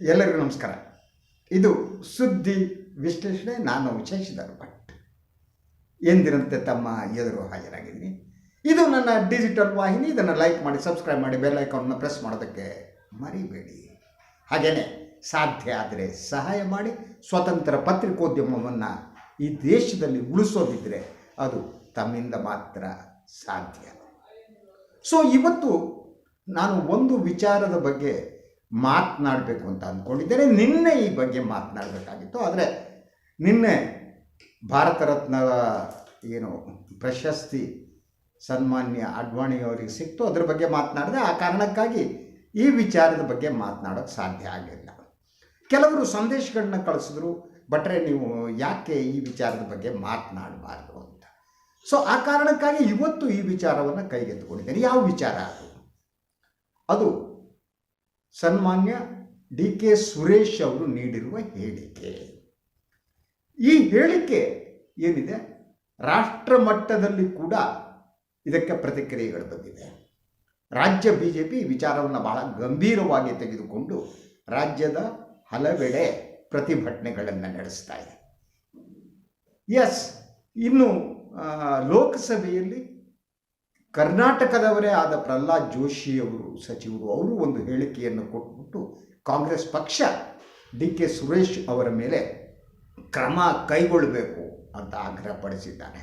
ಎಲ್ಲರಿಗೂ ನಮಸ್ಕಾರ. ಇದು ಸುದ್ದಿ ವಿಶ್ಲೇಷಣೆ, ನಾನು ಶಶಿಧರ್ ಭಟ್. ಎಂದಿನಂತೆ ತಮ್ಮ ಎದುರು ಹಾಜರಾಗಿದ್ದೀನಿ. ಇದು ನನ್ನ ಡಿಜಿಟಲ್ ವಾಹಿನಿ, ಇದನ್ನು ಲೈಕ್ ಮಾಡಿ ಸಬ್ಸ್ಕ್ರೈಬ್ ಮಾಡಿ ಬೆಲ್ ಐಕಾನ್ನ ಪ್ರೆಸ್ ಮಾಡೋದಕ್ಕೆ ಮರಿಬೇಡಿ. ಹಾಗೆಯೇ ಸಾಧ್ಯ ಆದರೆ ಸಹಾಯ ಮಾಡಿ, ಸ್ವತಂತ್ರ ಪತ್ರಿಕೋದ್ಯಮವನ್ನು ಈ ದೇಶದಲ್ಲಿ ಉಳಿಸೋದಿದ್ದರೆ ಅದು ತಮ್ಮಿಂದ ಮಾತ್ರ ಸಾಧ್ಯ. ಸೊ ಇವತ್ತು ನಾನು ಒಂದು ವಿಚಾರದ ಬಗ್ಗೆ ಮಾತನಾಡಬೇಕು ಅಂತ ಅಂದ್ಕೊಂಡಿದ್ದೇನೆ ನಿನ್ನೆ ಈ ಬಗ್ಗೆ ಮಾತನಾಡಬೇಕಾಗಿತ್ತು. ಆದರೆ ನಿನ್ನೆ ಭಾರತ ರತ್ನ ಏನು ಪ್ರಶಸ್ತಿ ಸನ್ಮಾನ್ಯ ಅಡ್ವಾಣಿಯವರಿಗೆ ಸಿಕ್ತು. ಅದ್ರ ಬಗ್ಗೆ ಮಾತನಾಡಿದೆ ಆ ಕಾರಣಕ್ಕಾಗಿ ಈ ವಿಚಾರದ ಬಗ್ಗೆ ಮಾತನಾಡೋಕ್ಕೆ ಸಾಧ್ಯ ಆಗಲಿಲ್ಲ ಕೆಲವರು ಸಂದೇಶಗಳನ್ನ ಕಳಿಸಿದ್ರು. ಬಟ್ರೆ ನೀವು ಯಾಕೆ ಈ ವಿಚಾರದ ಬಗ್ಗೆ ಮಾತನಾಡಬಾರ್ದು ಅಂತ. ಸೊ ಆ ಕಾರಣಕ್ಕಾಗಿ ಇವತ್ತು ಈ ವಿಚಾರವನ್ನು ಕೈಗೆತ್ತಿಕೊಂಡಿದ್ದೇನೆ. ಯಾವ ವಿಚಾರ ಅದು? ಅದು ಸನ್ಮಾನ್ಯ ಡಿ ಕೆ ಸುರೇಶ್ ಅವರು ನೀಡಿರುವ ಹೇಳಿಕೆ. ಈ ಹೇಳಿಕೆ ಏನಿದೆ? ರಾಷ್ಟ್ರ ಮಟ್ಟದಲ್ಲಿ ಕೂಡ ಇದಕ್ಕೆ ಪ್ರತಿಕ್ರಿಯೆಗಳು ಬಂದಿದೆ. ರಾಜ್ಯ ಬಿ ಜೆ ಪಿ ವಿಚಾರವನ್ನು ಬಹಳ ಗಂಭೀರವಾಗಿ ತೆಗೆದುಕೊಂಡು ರಾಜ್ಯದ ಹಲವೆಡೆ ಪ್ರತಿಭಟನೆಗಳನ್ನು ನಡೆಸ್ತಾ ಇದೆ. ಎಸ್ ಇನ್ನು ಲೋಕಸಭೆಯಲ್ಲಿ ಕರ್ನಾಟಕದವರೇ ಆದ ಪ್ರಹ್ಲಾದ್ ಜೋಶಿಯವರು ಸಚಿವರು, ಅವರು ಒಂದು ಹೇಳಿಕೆಯನ್ನು ಕೊಟ್ಬಿಟ್ಟು ಕಾಂಗ್ರೆಸ್ ಪಕ್ಷ ಡಿ ಕೆ ಸುರೇಶ್ ಅವರ ಮೇಲೆ ಕ್ರಮ ಕೈಗೊಳ್ಳಬೇಕು ಅಂತ ಆಗ್ರಹಪಡಿಸಿದ್ದಾರೆ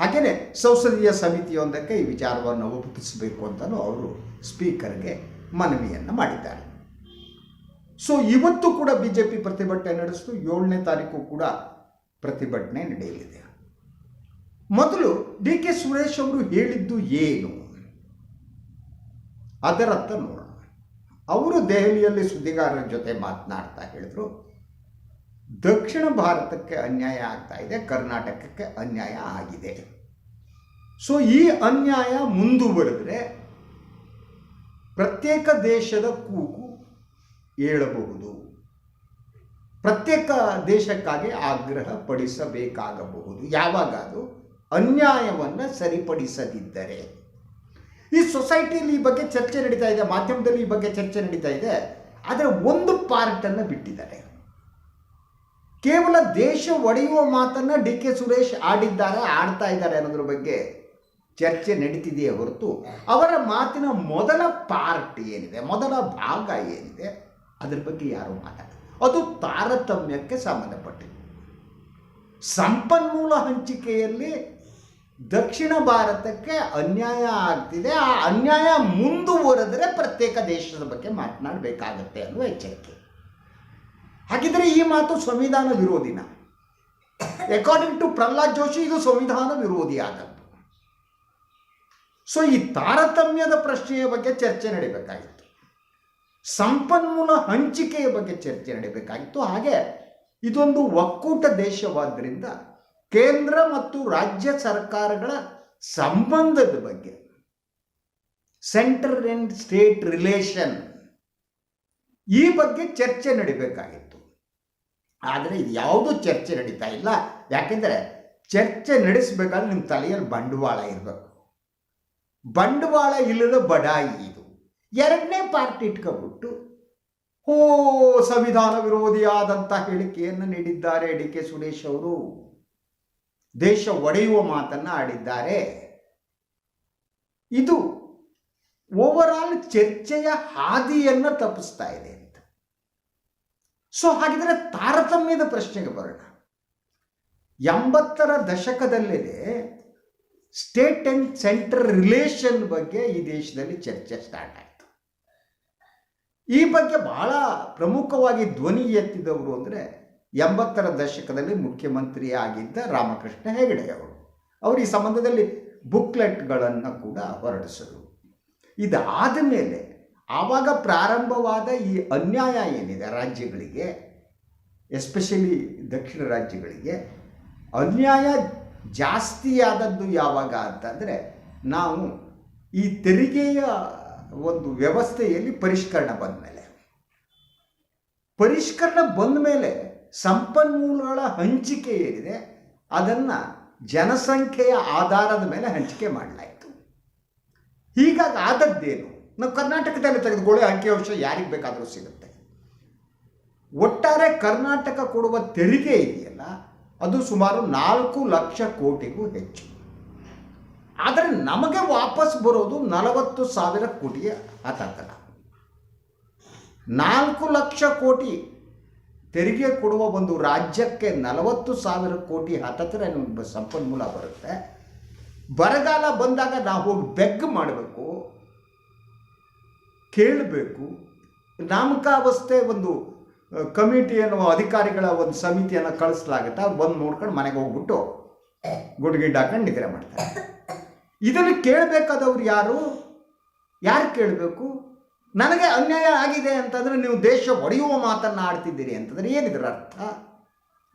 ಹಾಗೆಯೇ ಸಂಸದೀಯ ಸಮಿತಿಯೊಂದಕ್ಕೆ ಈ ವಿಚಾರವನ್ನು ಒಪ್ಪಿಸಬೇಕು ಅಂತಲೂ ಅವರು ಸ್ಪೀಕರ್ಗೆ ಮನವಿಯನ್ನು ಮಾಡಿದ್ದಾರೆ. ಸೊ, ಇವತ್ತು ಕೂಡ ಬಿ ಜೆ ಪಿ ಪ್ರತಿಭಟನೆ ನಡೆಸಿತು ಏಳನೇ ತಾರೀಕು ಕೂಡ ಪ್ರತಿಭಟನೆ ನಡೆಯಲಿದೆ. ಮೊದಲು ಡಿ ಕೆ ಸುರೇಶ್ ಅವರು ಹೇಳಿದ್ದು ಏನು? ಅದರತ್ತ ನೋಡೋಣ. ಅವರು ದೆಹಲಿಯಲ್ಲಿ ಸುದ್ದಿಗಾರರ ಜೊತೆ ಮಾತನಾಡ್ತಾ ಹೇಳಿದ್ರು. ದಕ್ಷಿಣ ಭಾರತಕ್ಕೆ ಅನ್ಯಾಯ ಆಗ್ತಾ ಇದೆ, ಕರ್ನಾಟಕಕ್ಕೆ ಅನ್ಯಾಯ ಆಗಿದೆ. ಸೊ, ಈ ಅನ್ಯಾಯ ಮುಂದುವರೆದ್ರೆ ಪ್ರತ್ಯೇಕ ದೇಶದ ಕೂಗು ಏಳಬಹುದು. ಪ್ರತ್ಯೇಕ ದೇಶಕ್ಕಾಗಿ ಆಗ್ರಹ ಪಡಿಸಬೇಕಾಗಬಹುದು ಯಾವಾಗ ಅದು? ಅನ್ಯಾಯವನ್ನು ಸರಿಪಡಿಸದಿದ್ದರೆ. ಈ ಸೊಸೈಟಿಯಲ್ಲಿ ಈ ಬಗ್ಗೆ ಚರ್ಚೆ ನಡೀತಾ ಇದೆ, ಮಾಧ್ಯಮದಲ್ಲಿ ಈ ಬಗ್ಗೆ ಚರ್ಚೆ ನಡೀತಾ ಇದೆ, ಆದರೆ ಒಂದು ಪಾರ್ಟನ್ನು ಬಿಟ್ಟಿದ್ದಾರೆ. ಕೇವಲ ದೇಶ ಒಡೆಯುವ ಮಾತನ್ನು ಡಿ ಕೆ ಸುರೇಶ್ ಆಡಿದ್ದಾರೆ, ಆಡ್ತಾ ಇದ್ದಾರೆ ಅನ್ನೋದ್ರ ಬಗ್ಗೆ ಚರ್ಚೆ ನಡೀತಿದೆಯೇ ಹೊರತು ಅವರ ಮಾತಿನ ಮೊದಲ ಪಾರ್ಟ್ ಏನಿದೆ, ಮೊದಲ ಭಾಗ ಏನಿದೆ, ಅದ್ರ ಬಗ್ಗೆ ಯಾರು ಮಾತಾಡ ಅದು ತಾರತಮ್ಯಕ್ಕೆ ಸಂಬಂಧಪಟ್ಟಿದೆ. ಸಂಪನ್ಮೂಲ ಹಂಚಿಕೆಯಲ್ಲಿ ದಕ್ಷಿಣ ಭಾರತಕ್ಕೆ ಅನ್ಯಾಯ ಆಗ್ತಿದೆ. ಆ ಅನ್ಯಾಯ ಮುಂದುವರೆದ್ರೆ ಪ್ರತ್ಯೇಕ ದೇಶದ ಬಗ್ಗೆ ಮಾತನಾಡಬೇಕಾಗತ್ತೆ ಅನ್ನುವ ಎಚ್ಚರಿಕೆ. ಹಾಗಿದ್ರೆ ಈ ಮಾತು ಸಂವಿಧಾನ ವಿರೋಧಿನ. ಅಕಾರ್ಡಿಂಗ್ ಟು ಪ್ರಹ್ಲಾದ್ ಜೋಶಿ, ಇದು ಸಂವಿಧಾನ ವಿರೋಧಿ ಆದದ್ದು ಸೊ ಈ ತಾರತಮ್ಯದ ಪ್ರಶ್ನೆಯ ಬಗ್ಗೆ ಚರ್ಚೆ ನಡೀಬೇಕಾಗಿತ್ತು. ಸಂಪನ್ಮೂಲ ಹಂಚಿಕೆಯ ಬಗ್ಗೆ ಚರ್ಚೆ ನಡೀಬೇಕಾಗಿತ್ತು. ಹಾಗೆ ಇದೊಂದು ಒಕ್ಕೂಟ ದೇಶವಾದ್ದರಿಂದ ಕೇಂದ್ರ ಮತ್ತು ರಾಜ್ಯ ಸರ್ಕಾರಗಳ ಸಂಬಂಧದ ಬಗ್ಗೆ. ಸೆಂಟರ್ ಅಂಡ್ ಸ್ಟೇಟ್ ರಿಲೇಷನ್ ಈ ಬಗ್ಗೆ ಚರ್ಚೆ ನಡಿಬೇಕಾಗಿತ್ತು. ಆದರೆ ಇದು ಯಾವುದೂ ಚರ್ಚೆ ನಡೀತಾ ಇಲ್ಲ. ಯಾಕೆಂದರೆ ಚರ್ಚೆ ನಡೆಸಬೇಕಾದ್ರೆ ನಿಮ್ಮ ತಲೆಯಲ್ಲಿ ಬಂಡವಾಳ ಇರಬೇಕು. ಬಂಡವಾಳ ಇಲ್ಲದ ಬಡಾಯಿ ಇದು. ಎರಡನೇ ಪಾರ್ಟಿ ಇಟ್ಕೊಬಿಟ್ಟು ಓ, ಸಂವಿಧಾನ ವಿರೋಧಿಯಾದಂಥ ಹೇಳಿಕೆಯನ್ನು ನೀಡಿದ್ದಾರೆ ಡಿ ಕೆ ಸುರೇಶ್ ಅವರು. ದೇಶ ಒಡೆಯುವ ಮಾತನ್ನು ಆಡಿದ್ದಾರೆ. ಇದು ಓವರ್ ಚರ್ಚೆಯ ಹಾದಿಯನ್ನು ತಪ್ಪಿಸ್ತಾ ಇದೆ ಅಂತ. ಸೊ ಹಾಗಿದ್ರೆ ತಾರತಮ್ಯದ ಪ್ರಶ್ನೆಗೆ ಬರೋಣ. ಎಂಬತ್ತರ ದಶಕದಲ್ಲೇ ಸ್ಟೇಟ್ ಆ್ಯಂಡ್ ಸೆಂಟ್ರಲ್ ರಿಲೇಷನ್ ಬಗ್ಗೆ ಈ ದೇಶದಲ್ಲಿ ಚರ್ಚೆ ಸ್ಟಾರ್ಟ್ ಆಯಿತು. ಈ ಬಗ್ಗೆ ಬಹಳ ಪ್ರಮುಖವಾಗಿ ಧ್ವನಿ ಎತ್ತಿದವರು ಅಂದರೆ ಎಂಬತ್ತರ ದಶಕದಲ್ಲಿ ಮುಖ್ಯಮಂತ್ರಿಯಾಗಿದ್ದ ರಾಮಕೃಷ್ಣ ಹೆಗಡೆ ಅವರು. ಅವರು ಈ ಸಂಬಂಧದಲ್ಲಿ ಬುಕ್ಲೆಟ್ಗಳನ್ನು ಕೂಡ ಹೊರಡಿಸಿದರು. ಇದಾದ ಮೇಲೆ ಆವಾಗ ಪ್ರಾರಂಭವಾದ ಈ ಅನ್ಯಾಯ ಏನಿದೆ ರಾಜ್ಯಗಳಿಗೆ, ಎಸ್ಪೆಷಲಿ ದಕ್ಷಿಣ ರಾಜ್ಯಗಳಿಗೆ, ಅನ್ಯಾಯ ಜಾಸ್ತಿಯಾದದ್ದು ಯಾವಾಗ ಅಂತಂದರೆ ನಾವು ಈ ತೆರಿಗೆಯ ಒಂದು ವ್ಯವಸ್ಥೆಯಲ್ಲಿ ಪರಿಷ್ಕರಣೆ ಬಂದ ಮೇಲೆ ಪರಿಷ್ಕರಣೆ ಬಂದ ಮೇಲೆ ಸಂಪನ್ಮೂಲಗಳ ಹಂಚಿಕೆ ಏನಿದೆ, ಅದನ್ನು ಜನಸಂಖ್ಯೆಯ ಆಧಾರದ ಮೇಲೆ ಹಂಚಿಕೆ ಮಾಡಲಾಯಿತು. ಹೀಗಾಗಿ ಆದದ್ದೇನು ನಾವು ಕರ್ನಾಟಕದಲ್ಲಿ ತೆಗೆದುಕೊಳ್ಳೋ ಅಂಕಿಅಂಶ ಯಾರಿಗೆ ಬೇಕಾದರೂ ಸಿಗುತ್ತೆ. ಒಟ್ಟಾರೆ ಕರ್ನಾಟಕ ಕೊಡುವ ತೆರಿಗೆ ಇದೆಯಲ್ಲ, ಅದು ಸುಮಾರು ನಾಲ್ಕು ಲಕ್ಷ ಕೋಟಿಗೂ ಹೆಚ್ಚು. ಆದರೆ ನಮಗೆ ವಾಪಸ್ ಬರೋದು ನಲವತ್ತು ಸಾವಿರ ಕೋಟಿಯ ಆತಂಕ ನಾಲ್ಕು ಲಕ್ಷ ಕೋಟಿ ತೆರಿಗೆ ಕೊಡುವ ಒಂದು ರಾಜ್ಯಕ್ಕೆ ನಲವತ್ತು ಸಾವಿರ ಕೋಟಿ ಹತ್ತತ್ರ ನಮಗೆ ಸಂಪನ್ಮೂಲ ಬರುತ್ತೆ. ಬರಗಾಲ ಬಂದಾಗ ನಾವು ಹೋಗಿ ಬೆಗ್ ಮಾಡಬೇಕು, ಕೇಳಬೇಕು. ನಾಮಕಾವಸ್ಥೆ ಒಂದು ಕಮಿಟಿ ಅನ್ನುವ ಅಧಿಕಾರಿಗಳ ಒಂದು ಸಮಿತಿಯನ್ನು ಕಳಿಸ್ಲಾಗುತ್ತೆ. ಅವ್ರು ಬಂದು ನೋಡ್ಕೊಂಡು ಮನೆಗೆ ಹೋಗ್ಬಿಟ್ಟು ಗುಡ್ಗಿಡ್ ಹಾಕೊಂಡು ನಿದ್ರೆ ಮಾಡ್ತಾರೆ. ಇದನ್ನು ಕೇಳಬೇಕಾದವ್ರು ಯಾರು? ಯಾರು ಕೇಳಬೇಕು? ನನಗೆ ಅನ್ಯಾಯ ಆಗಿದೆ ಅಂತಂದರೆ ನೀವು ದೇಶ ಒಡೆಯುವ ಮಾತನ್ನು ಆಡ್ತಿದ್ದೀರಿ ಅಂತಂದರೆ ಏನಿದ್ರ ಅರ್ಥ?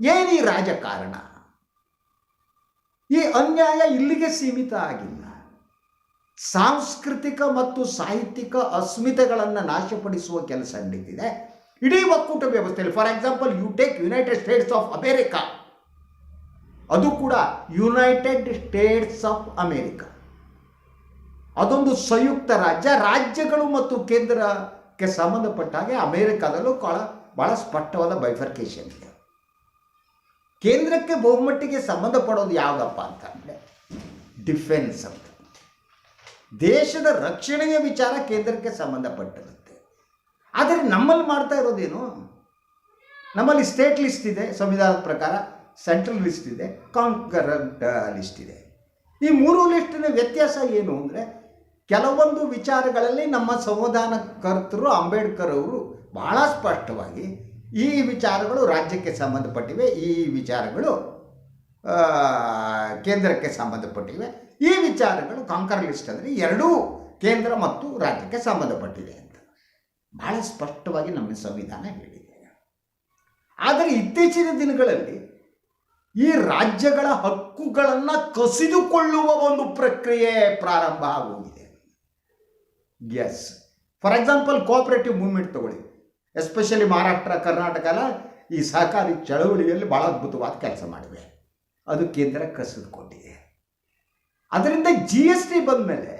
ಏನೀ ರಾಜಕಾರಣ? ಈ ಅನ್ಯಾಯ ಇಲ್ಲಿಗೆ ಸೀಮಿತ ಆಗಿಲ್ಲ. ಸಾಂಸ್ಕೃತಿಕ ಮತ್ತು ಸಾಹಿತ್ಯಿಕ ಅಸ್ಮಿತೆಗಳನ್ನು ನಾಶಪಡಿಸುವ ಕೆಲಸ ನಡೀತಿದೆ. ಇಡೀ ಒಕ್ಕೂಟ ವ್ಯವಸ್ಥೆಯಲ್ಲಿ for example you take United States of America ಅದು ಕೂಡ ಯುನೈಟೆಡ್ ಸ್ಟೇಟ್ಸ್ ಆಫ್ ಅಮೇರಿಕಾ ಅದೊಂದು ಸಂಯುಕ್ತ ರಾಜ್ಯ. ರಾಜ್ಯಗಳು ಮತ್ತು ಕೇಂದ್ರಕ್ಕೆ ಸಂಬಂಧಪಟ್ಟ ಹಾಗೆ ಅಮೇರಿಕಾದಲ್ಲೂ ಕಾಳ ಭಾಳ ಸ್ಪಷ್ಟವಾದ ಬೈಫರ್ಕೇಶನ್ ಇದೆ. ಕೇಂದ್ರಕ್ಕೆ ಬಹುಮಟ್ಟಿಗೆ ಸಂಬಂಧಪಡೋದು ಯಾವುದಪ್ಪ ಅಂತಂದರೆ ಡಿಫೆನ್ಸ್ ಅಂತ. ದೇಶದ ರಕ್ಷಣೆಯ ವಿಚಾರ ಕೇಂದ್ರಕ್ಕೆ ಸಂಬಂಧಪಟ್ಟಿರುತ್ತೆ. ಆದರೆ ನಮ್ಮಲ್ಲಿ ಮಾಡ್ತಾ ಇರೋದೇನು? ನಮ್ಮಲ್ಲಿ ಸ್ಟೇಟ್ ಲಿಸ್ಟ್ ಇದೆ, ಸಂವಿಧಾನದ ಪ್ರಕಾರ ಸೆಂಟ್ರಲ್ ಲಿಸ್ಟ್ ಇದೆ ಕಾಂಕರೆಂಟ್ ಲಿಸ್ಟ್ ಇದೆ. ಈ ಮೂರು ಲಿಸ್ಟಿನ ವ್ಯತ್ಯಾಸ ಏನು ಅಂದರೆ ಕೆಲವೊಂದು ವಿಚಾರಗಳಲ್ಲಿ ನಮ್ಮ ಸಂವಿಧಾನ ಕರ್ತರು ಅಂಬೇಡ್ಕರ್ ಅವರು ಬಹಳ ಸ್ಪಷ್ಟವಾಗಿ ಈ ವಿಚಾರಗಳು ರಾಜ್ಯಕ್ಕೆ ಸಂಬಂಧಪಟ್ಟಿವೆ, ಈ ವಿಚಾರಗಳು ಕೇಂದ್ರಕ್ಕೆ ಸಂಬಂಧಪಟ್ಟಿವೆ. ಈ ವಿಚಾರಗಳು ಕಾಂಕರ್ ಲಿಸ್ಟ್ ಅಂದರೆ ಎರಡೂ ಕೇಂದ್ರ ಮತ್ತು ರಾಜ್ಯಕ್ಕೆ ಸಂಬಂಧಪಟ್ಟಿದೆ ಅಂತ. ಬಹಳ ಸ್ಪಷ್ಟವಾಗಿ ನಮ್ಮ ಸಂವಿಧಾನ ಹೇಳಿದೆ. ಆದರೆ ಇತ್ತೀಚಿನ ದಿನಗಳಲ್ಲಿ ಈ ರಾಜ್ಯಗಳ ಹಕ್ಕುಗಳನ್ನು ಕಸಿದುಕೊಳ್ಳುವ ಒಂದು ಪ್ರಕ್ರಿಯೆ ಪ್ರಾರಂಭ ಆಗೋಗಿದೆ. As for example cooperative movement ತಗೊಳ್ಳಿ. ಎಸ್ಪೆಷಲಿ ಮಹಾರಾಷ್ಟ್ರ ಕರ್ನಾಟಕ ಎಲ್ಲ ಈ ಸಹಕಾರಿ ಚಳವಳಿಯಲ್ಲಿ ಭಾಳ ಅದ್ಭುತವಾದ ಕೆಲಸ ಮಾಡಿವೆ. ಅದು ಕೇಂದ್ರ ಕಸಿದುಕೊಂಡಿದೆ ಅದರಿಂದ ಜಿ ಎಸ್ ಟಿ ಬಂದ ಮೇಲೆ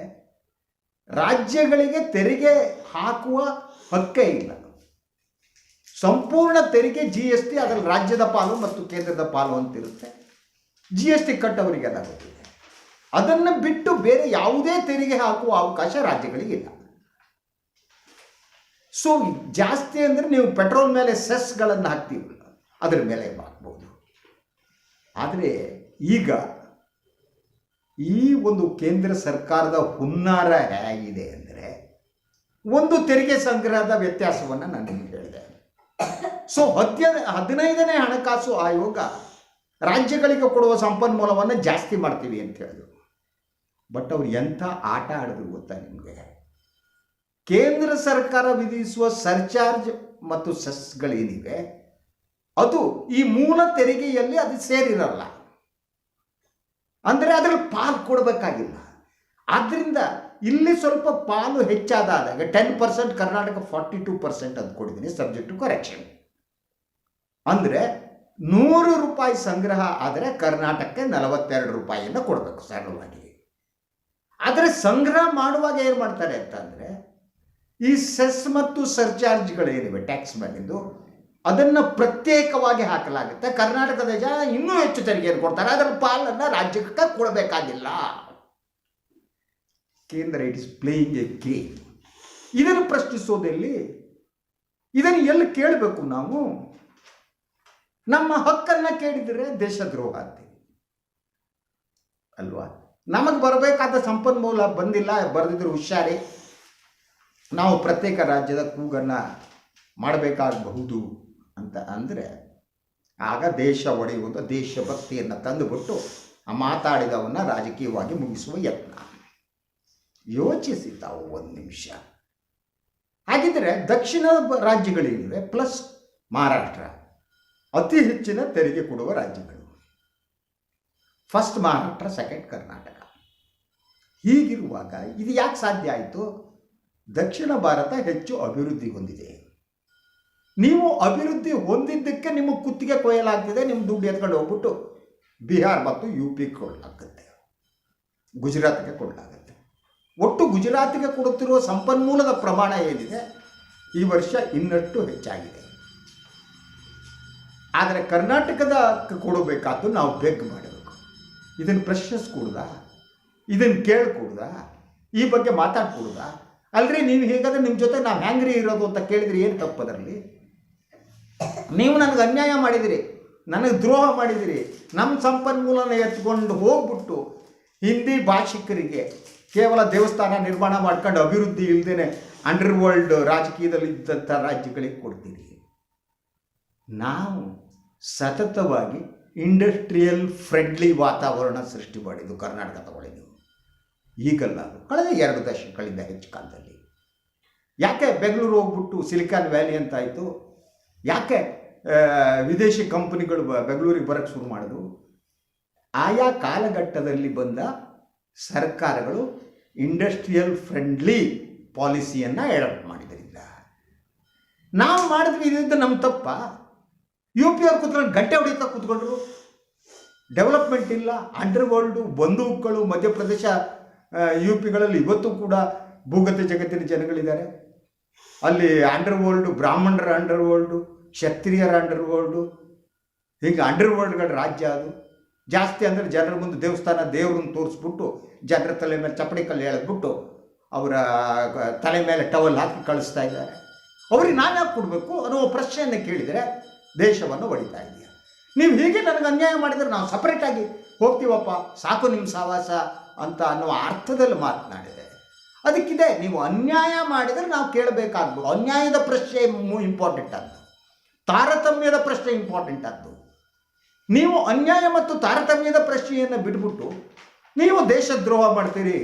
ರಾಜ್ಯಗಳಿಗೆ ತೆರಿಗೆ ಹಾಕುವ ಹಕ್ಕೇ ಇಲ್ಲ. ಸಂಪೂರ್ಣ ತೆರಿಗೆ ಜಿ ಎಸ್ ಟಿ ಅದರಲ್ಲಿ ರಾಜ್ಯದ ಪಾಲು ಮತ್ತು ಕೇಂದ್ರದ ಪಾಲು ಅಂತಿರುತ್ತೆ ಜಿ ಎಸ್ ಟಿ ಕಟ್ಟವರಿಗೆ ಗೊತ್ತಿದೆ ಅದನ್ನು ಬಿಟ್ಟು ಬೇರೆ ಯಾವುದೇ ತೆರಿಗೆ ಹಾಕುವ ಅವಕಾಶ ರಾಜ್ಯಗಳಿಗಿಲ್ಲ ಸೊ ಜಾಸ್ತಿ ಅಂದರೆ ನೀವು ಪೆಟ್ರೋಲ್ ಮೇಲೆ ಸೆಸ್ಗಳನ್ನು ಹಾಕ್ತೀವಲ್ಲ ಅದರ ಮೇಲೆ ಹಾಕ್ಬೋದು. ಆದರೆ ಈಗ ಈ ಒಂದು ಕೇಂದ್ರ ಸರ್ಕಾರದ ಹುನ್ನಾರ ಹೇಗಿದೆ ಅಂದರೆ ಒಂದು ತೆರಿಗೆ ಸಂಗ್ರಹದ ವ್ಯತ್ಯಾಸವನ್ನು ನಾನು ನಿಮಗೆ ಹೇಳಿದೆ. ಸೊ ಹದ್ಯ ಹದಿನೈದನೇ ಹಣಕಾಸು ಆಯೋಗ ರಾಜ್ಯಗಳಿಗೆ ಕೊಡುವ ಸಂಪನ್ಮೂಲವನ್ನು ಜಾಸ್ತಿ ಮಾಡ್ತೀವಿ ಅಂತ ಹೇಳಿದ್ರು. ಬಟ್ ಅವ್ರು ಎಂಥ ಆಟ ಆಡಿದ್ರು ಗೊತ್ತಾ ನಿಮಗೆ? ಕೇಂದ್ರ ಸರ್ಕಾರ ವಿಧಿಸುವ ಸರ್ಚಾರ್ಜ್ ಮತ್ತು ಸೆಸ್ಗಳೇನಿವೆ? ಅದು ಈ ಮೂಲ ತೆರಿಗೆಯಲ್ಲಿ ಅದು ಸೇರಿರಲ್ಲ. ಅಂದರೆ ಅದರಲ್ಲಿ ಪಾಲು ಕೊಡಬೇಕಾಗಿಲ್ಲ. ಆದ್ದರಿಂದ ಇಲ್ಲಿ ಸ್ವಲ್ಪ ಪಾಲು ಹೆಚ್ಚಾದಾಗ ten percent Karnataka forty two percent ಅಂತ ಕೊಡಿದ್ದೀನಿ ಸಬ್ಜೆಕ್ಟ್ ಟು ಕರೆಕ್ಷನ್ ಅಂದರೆ ನೂರು ರೂಪಾಯಿ ಸಂಗ್ರಹ ಆದರೆ ಕರ್ನಾಟಕಕ್ಕೆ ನಲವತ್ತೆರಡು ರೂಪಾಯಿಯನ್ನು ಕೊಡಬೇಕು ಸರಳವಾಗಿ. ಆದರೆ ಸಂಗ್ರಹ ಮಾಡುವಾಗ ಏನು ಮಾಡ್ತಾರೆ ಅಂತಂದರೆ ಈ ಸೆಸ್ ಮತ್ತು ಸರ್ಚಾರ್ಜ್ಗಳೇನಿವೆ ಟ್ಯಾಕ್ಸ್ ಮೇಲಿಂದು, ಅದನ್ನು ಪ್ರತ್ಯೇಕವಾಗಿ ಹಾಕಲಾಗುತ್ತೆ. ಕರ್ನಾಟಕದ ಜನ ಇನ್ನೂ ಹೆಚ್ಚು ತೆರಿಗೆಯನ್ನು ಕೊಡ್ತಾರೆ? ಅದರ ಪಾಲನ್ನು ರಾಜ್ಯಕ್ಕೆ ಕೊಡಬೇಕಾಗಿಲ್ಲ. ಕೇಂದ್ರ it is playing a game. ಇದನ್ನು ಪ್ರಶ್ನಿಸೋದೆಲ್ಲಿ? ಇದನ್ನು ಎಲ್ಲಿ ಕೇಳಬೇಕು ನಾವು? ನಮ್ಮ ಹಕ್ಕನ್ನು ಕೇಳಿದರೆ ದೇಶದ್ರೋಹ ಅಂತೀವಿ ಅಲ್ವಾ? ನಮಗೆ ಬರಬೇಕಾದ ಸಂಪನ್ಮೂಲ ಬಂದಿಲ್ಲ, ಬರೆದಿದ್ರು ಹುಷಾರಿ. ನಾವು ಪ್ರತ್ಯೇಕ ರಾಜ್ಯದ ಕೂಗನ್ನು ಮಾಡಬೇಕಾಗಬಹುದು ಅಂತ ಅಂದರೆ ಆಗ ದೇಶ ಒಡೆಯುವುದು ದೇಶಭಕ್ತಿಯನ್ನು ತಂದುಬಿಟ್ಟು ಆ ಮಾತಾಡಿದವನ್ನ ರಾಜಕೀಯವಾಗಿ ಮುಗಿಸುವ ಯತ್ನ. ಯೋಚಿಸಿ ತಾವು ಒಂದು ನಿಮಿಷ. ಹಾಗಿದ್ರೆ ದಕ್ಷಿಣ ರಾಜ್ಯಗಳೇನಿವೆ ಪ್ಲಸ್ ಮಹಾರಾಷ್ಟ್ರ, ಅತಿ ಹೆಚ್ಚಿನ ತೆರಿಗೆ ಕೊಡುವ ರಾಜ್ಯಗಳು. ಫಸ್ಟ್ ಮಹಾರಾಷ್ಟ್ರ ಸೆಕೆಂಡ್ ಕರ್ನಾಟಕ ಹೀಗಿರುವಾಗ ಇದು ಯಾಕೆ ಸಾಧ್ಯ ಆಯಿತು? ದಕ್ಷಿಣ ಭಾರತ ಹೆಚ್ಚು ಅಭಿವೃದ್ಧಿ ಹೊಂದಿದೆ. ನೀವು ಅಭಿವೃದ್ಧಿ ಹೊಂದಿದ್ದಕ್ಕೆ ನಿಮ್ಮ ಕುತ್ತಿಗೆ ಕೊಯ್ಯಲಾಗ್ತಿದೆ, ನಿಮ್ಮ ದುಡ್ಡು ಎತ್ಕೊಂಡು ಹೋಗ್ಬಿಟ್ಟು ಬಿಹಾರ್ ಮತ್ತು ಯು ಪಿ ಕೊಡಲಾಗುತ್ತೆ. ಗುಜರಾತ್ಗೆ ಕೊಡಲಾಗುತ್ತೆ. ಒಟ್ಟು ಗುಜರಾತಿಗೆ ಕೊಡುತ್ತಿರುವ ಸಂಪನ್ಮೂಲದ ಪ್ರಮಾಣ ಏನಿದೆ? ಈ ವರ್ಷ ಇನ್ನಷ್ಟು ಹೆಚ್ಚಾಗಿದೆ. ಆದರೆ ಕರ್ನಾಟಕದ ಕೊಡಬೇಕಾದ್ದು ನಾವು ಬೆಗ್ ಮಾಡಬೇಕು ಇದನ್ನು ಪ್ರಶ್ನಿಸ್ಕೂಡ್ದ ಇದನ್ನು ಕೇಳ್ಕೂಡ್ದ ಈ ಬಗ್ಗೆ ಮಾತಾಡ್ಕೂಡ್ದ? ಅಲ್ರಿ, ನೀವು ಹೇಗಾದ್ರೆ ನಿಮ್ಮ ಜೊತೆ ನಾವು ಹ್ಯಾಂಗ್ರಿ ಇರೋದು ಅಂತ ಕೇಳಿದ್ರಿ ಏನು ತಪ್ಪದರಲ್ಲಿ ನೀವು ನನಗೆ ಅನ್ಯಾಯ ಮಾಡಿದಿರಿ, ನನಗೆ ದ್ರೋಹ ಮಾಡಿದಿರಿ ನಮ್ಮ ಸಂಪನ್ಮೂಲನ ಎತ್ಕೊಂಡು ಹೋಗ್ಬಿಟ್ಟು ಹಿಂದಿ ಭಾಷಿಕರಿಗೆ ಕೇವಲ ದೇವಸ್ಥಾನ ನಿರ್ಮಾಣ ಮಾಡ್ಕೊಂಡು ಅಭಿವೃದ್ಧಿ ಇಲ್ಲದೇ ಅಂಡರ್ ವರ್ಲ್ಡ್ ರಾಜಕೀಯದಲ್ಲಿ ಇದ್ದಂಥ ರಾಜ್ಯಗಳಿಗೆ ಕೊಡ್ತೀರಿ. ನಾವು ಸತತವಾಗಿ ಇಂಡಸ್ಟ್ರಿಯಲ್ ಫ್ರೆಂಡ್ಲಿ ವಾತಾವರಣ ಸೃಷ್ಟಿ ಮಾಡಿದ್ದು ಕರ್ನಾಟಕ ತಗೊಳ್ಳಿ ನೀವು ಈಗಲ್ಲ ಕಳೆದ ಎರಡು ದಶಕಗಳಿಂದ ಹೆಚ್ಚು ಕಾಲದಲ್ಲಿ. ಯಾಕೆ ಬೆಂಗಳೂರು ಹೋಗ್ಬಿಟ್ಟು ಸಿಲಿಕಾನ್ ವ್ಯಾಲಿ ಅಂತ ಆಯಿತು? ಯಾಕೆ ವಿದೇಶಿ ಕಂಪನಿಗಳು ಬೆಂಗಳೂರಿಗೆ ಬರೋಕ್ಕೆ ಶುರು ಮಾಡಿದ್ರು? ಆಯಾ ಕಾಲಘಟ್ಟದಲ್ಲಿ ಬಂದ ಸರ್ಕಾರಗಳು ಇಂಡಸ್ಟ್ರಿಯಲ್ ಫ್ರೆಂಡ್ಲಿ ಪಾಲಿಸಿಯನ್ನು ಅಡಾಪ್ಟ್ ಮಾಡಿದ್ರಿಂದ ನಾವು ಮಾಡಿದ್ವಿ ಇದರಿಂದ ನಮ್ಮ ತಪ್ಪ? ಯು ಪಿ ಅವ್ರು ಕೂತ್ಕೊಂಡು ಗಂಟೆ ಹೊಡಿತಾ ಕೂತ್ಕೊಂಡ್ರು. ಡೆವಲಪ್ಮೆಂಟ್ ಇಲ್ಲ ಅಂಡರ್ ವರ್ಲ್ಡು ಬಂದೂಕುಗಳು, ಮಧ್ಯಪ್ರದೇಶ ಯು ಪಿಗಳಲ್ಲಿ ಇವತ್ತು ಕೂಡ ಭೂಗತ ಜಗತ್ತಿನ ಜನಗಳಿದ್ದಾರೆ. ಅಲ್ಲಿ ಅಂಡರ್ ವರ್ಲ್ಡು ಬ್ರಾಹ್ಮಣರ ಅಂಡರ್ ವರ್ಲ್ಡು ಕ್ಷತ್ರಿಯರ ಅಂಡರ್ ವರ್ಲ್ಡು ಹೀಗೆ ಅಂಡರ್ ವರ್ಲ್ಡ್ಗಳ ರಾಜ್ಯ ಅದು. ಜಾಸ್ತಿ ಅಂದರೆ ಜನರ ಮುಂದೆ ದೇವಸ್ಥಾನ ದೇವ್ರನ್ನ ತೋರಿಸ್ಬಿಟ್ಟು ಜನರ ತಲೆ ಮೇಲೆ ಚಪ್ಪಡಿ ಕಲ್ಲು ಎಳೆದ್ಬಿಟ್ಟು ಅವರ ತಲೆ ಮೇಲೆ ಟವಲ್ ಹಾಕಿ ಕಳಿಸ್ತಾ ಇದ್ದಾರೆ. ಅವ್ರಿಗೆ ನಾನು ಯಾಕೆ ಕೊಡಬೇಕು ಅನ್ನೋ ಪ್ರಶ್ನೆಯನ್ನು ಕೇಳಿದರೆ ದೇಶವನ್ನು ಒಡಿತಾ ಇದೆಯಾ. ನೀವು ಹೀಗೆ ನನಗೆ ಅನ್ಯಾಯ ಮಾಡಿದರೆ ನಾವು ಸಪ್ರೇಟಾಗಿ ಹೋಗ್ತೀವಪ್ಪ. ಸಾಕು ನಿಮ್ಮ ಸಹವಾಸ ಅಂತ ಅನ್ನುವ ಅರ್ಥದಲ್ಲಿ ಮಾತನಾಡಿದೆ. ಅದಕ್ಕಿದೆ, ನೀವು ಅನ್ಯಾಯ ಮಾಡಿದರೆ ನಾವು ಕೇಳಬೇಕಾಗ್ಬೋದು. ಅನ್ಯಾಯದ ಪ್ರಶ್ನೆ ಇಂಪಾರ್ಟೆಂಟ್ ಅದು. ತಾರತಮ್ಯದ ಪ್ರಶ್ನೆ ಇಂಪಾರ್ಟೆಂಟ್ ಅದು. ನೀವು ಅನ್ಯಾಯ ಮತ್ತು ತಾರತಮ್ಯದ ಪ್ರಶ್ನೆಯನ್ನು ಬಿಟ್ಬಿಟ್ಟು, ನೀವು ದೇಶದ್ರೋಹ ಮಾಡ್ತೀರಿ,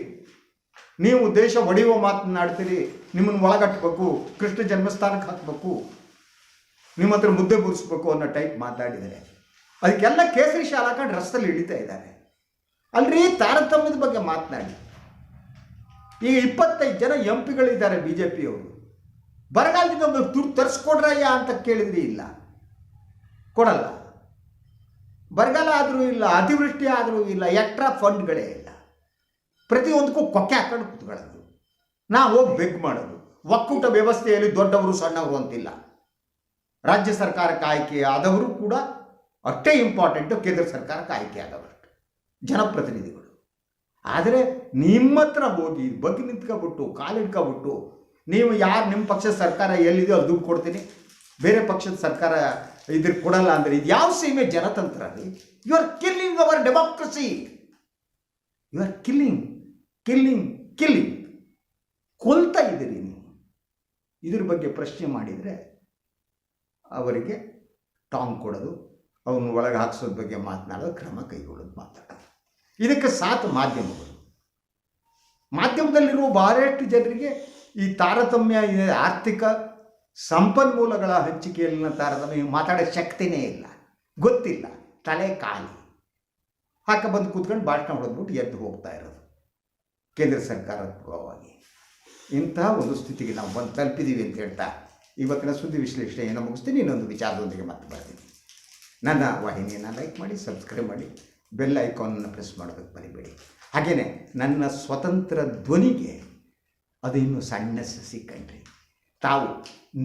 ನೀವು ದೇಶ ಒಡೆಯುವ ಮಾತನಾಡ್ತೀರಿ ನಿಮ್ಮನ್ನು ಒಳಗಟ್ಟಬೇಕು ಕೃಷ್ಣ ಜನ್ಮಸ್ಥಾನಕ್ಕೆ ಹಾಕಬೇಕು ನಿಮ್ಮ ಹತ್ರ ಮುದ್ದೆ ಬುರಿಸ್ಬೇಕು ಅನ್ನೋ ಟೈಪ್ ಮಾತಾಡಿದ್ದಾರೆ ಅದಕ್ಕೆಲ್ಲ ಕೇಸರಿ ಶಾಲೆ ಹಾಕೊಂಡು ರಸ್ತಲ್ಲಿ ಹಿಡಿತಾ ಇದ್ದಾರೆ. ಅಲ್ರಿ ತಾರತಮ್ಯದ ಬಗ್ಗೆ ಮಾತನಾಡಿ. ಈಗ ಇಪ್ಪತ್ತೈದು ಜನ ಎಂ ಪಿಗಳಿದ್ದಾರೆ ಬಿ ಜೆ ಪಿಯವರು ಬರಗಾಲದಿಂದ ಒಂದು ತುರ್ತು ತರಿಸ್ಕೊಡ್ರಯ್ಯ ಅಂತ ಕೇಳಿದ್ರಿ ಇಲ್ಲ. ಕೊಡಲ್ಲ. ಬರಗಾಲ ಆದರೂ ಇಲ್ಲ, ಅತಿವೃಷ್ಟಿ ಆದರೂ ಇಲ್ಲ, ಎಕ್ಟ್ರಾ ಫಂಡ್ಗಳೇ ಇಲ್ಲ. ಪ್ರತಿಯೊಂದಕ್ಕೂ ಕೊಕ್ಕೆ ಹಾಕೊಂಡು ಕೂತ್ಕೊಳ್ಳೋದು. ನಾವು ಹೋಗಿ ಬೆಗ್ ಮಾಡೋದು. ಒಕ್ಕೂಟ ವ್ಯವಸ್ಥೆಯಲ್ಲಿ ದೊಡ್ಡವರು ಸಣ್ಣವರು ಅಂತಿಲ್ಲ. ರಾಜ್ಯ ಸರ್ಕಾರಕ್ಕೆ ಆಯ್ಕೆ ಆದವರು ಕೂಡ ಅಷ್ಟೇ ಇಂಪಾರ್ಟೆಂಟು ಕೇಂದ್ರ ಸರ್ಕಾರಕ್ಕೆ ಆಯ್ಕೆ ಆದವರು. ಜನಪ್ರತಿನಿಧಿಗಳು. ಆದರೆ ನಿಮ್ಮ ಹತ್ರ ಹೋಗಿ ಬಗ್ಗೆ ನಿಂತ್ಕೊಬಿಟ್ಟು ಕಾಲಿಡ್ಕೊಬಿಟ್ಟು ನೀವು ಯಾರು ನಿಮ್ಮ ಪಕ್ಷದ ಸರ್ಕಾರ ಎಲ್ಲಿದೆಯೋ ಅದು ದುಡ್ಡು ಕೊಡ್ತೀನಿ. ಬೇರೆ ಪಕ್ಷದ ಸರ್ಕಾರ ಇದ್ರ ಕೊಡಲ್ಲ ಅಂದರೆ ಇದು ಯಾವ ಸೀಮೆ ಜನತಂತ್ರ ರೀ? You are killing our democracy you are killing killing killing ಕೊಲ್ತಾ ಇದ್ದೀರಿ ನೀವು. ಇದ್ರ ಬಗ್ಗೆ ಪ್ರಶ್ನೆ ಮಾಡಿದರೆ ಅವರಿಗೆ ಟಾಂಗ್ ಕೊಡೋದು ಅವನು ಒಳಗೆ ಹಾಕ್ಸೋದ್ರ ಬಗ್ಗೆ ಮಾತನಾಡೋದು, ಕ್ರಮ ಕೈಗೊಳ್ಳೋದು ಮಾತಾಡೋದು ಇದಕ್ಕೆ ಸಾಥ್ ಮಾಧ್ಯಮಗಳು. ಮಾಧ್ಯಮದಲ್ಲಿರುವ ಬಹಳಷ್ಟು ಜನರಿಗೆ ಈ ತಾರತಮ್ಯ ಆರ್ಥಿಕ ಸಂಪನ್ಮೂಲಗಳ ಹಂಚಿಕೆಯಲ್ಲಿನ ತಾರತಮ್ಯ ಮಾತಾಡೋ ಶಕ್ತಿನೇ ಇಲ್ಲ. ಗೊತ್ತಿಲ್ಲ. ತಲೆ ಖಾಲಿ. ಹಾಕ ಬಂದು ಕೂತ್ಕೊಂಡು ಭಾಷಣ ಹೊಡೆದ್ಬಿಟ್ಟು ಎದ್ದು ಹೋಗ್ತಾ ಇರೋದು. ಕೇಂದ್ರ ಸರ್ಕಾರದ ಪರವಾಗಿ. ಇಂತಹ ಒಂದು ಸ್ಥಿತಿಗೆ ನಾವು ಬಂದು ತಲುಪಿದ್ದೀವಿ ಅಂತ ಹೇಳ್ತಾ ಇವತ್ತಿನ ಸುದ್ದಿ ವಿಶ್ಲೇಷಣೆಯನ್ನು ಮುಗಿಸ್ತೀನಿ, ಇನ್ನೊಂದು ವಿಚಾರದೊಂದಿಗೆ ಮತ್ತೆ ಬರ್ತೀನಿ. ನನ್ನ ವಾಹಿನಿಯನ್ನು ಲೈಕ್ ಮಾಡಿ ಸಬ್ಸ್ಕ್ರೈಬ್ ಮಾಡಿ ಬೆಲ್ ಐಕಾನನ್ನು ಪ್ರೆಸ್ ಮಾಡೋದಕ್ಕೆ ಬರಿಬೇಡಿ ಹಾಗೆಯೇ ನನ್ನ ಸ್ವತಂತ್ರ ಧ್ವನಿಗೆ ಅದು ಇನ್ನೂ ಸಣ್ಣ ಸಸಿ ಕಣ್ರಿ. ತಾವು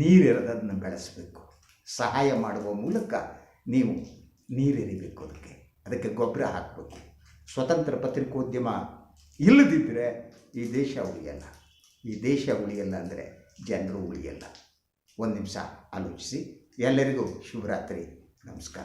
ನೀರಿರೋದನ್ನು ಬೆಳೆಸಬೇಕು. ಸಹಾಯ ಮಾಡುವ ಮೂಲಕ ನೀವು ನೀರೆರಿಬೇಕು ಅದಕ್ಕೆ. ಅದಕ್ಕೆ ಗೊಬ್ಬರ ಹಾಕಬೇಕು. ಸ್ವತಂತ್ರ ಪತ್ರಿಕೋದ್ಯಮ ಇಲ್ಲದಿದ್ದರೆ ಈ ದೇಶ ಉಳಿಯಲ್ಲ. ಈ ದೇಶ ಉಳಿಯಲ್ಲ ಅಂದರೆ ಜನರು ಉಳಿಯಲ್ಲ. ಒಂದು ನಿಮಿಷ ಆಲೋಚಿಸಿ. ಎಲ್ಲರಿಗೂ ಶುಭರಾತ್ರಿ. ನಮಸ್ಕಾರ.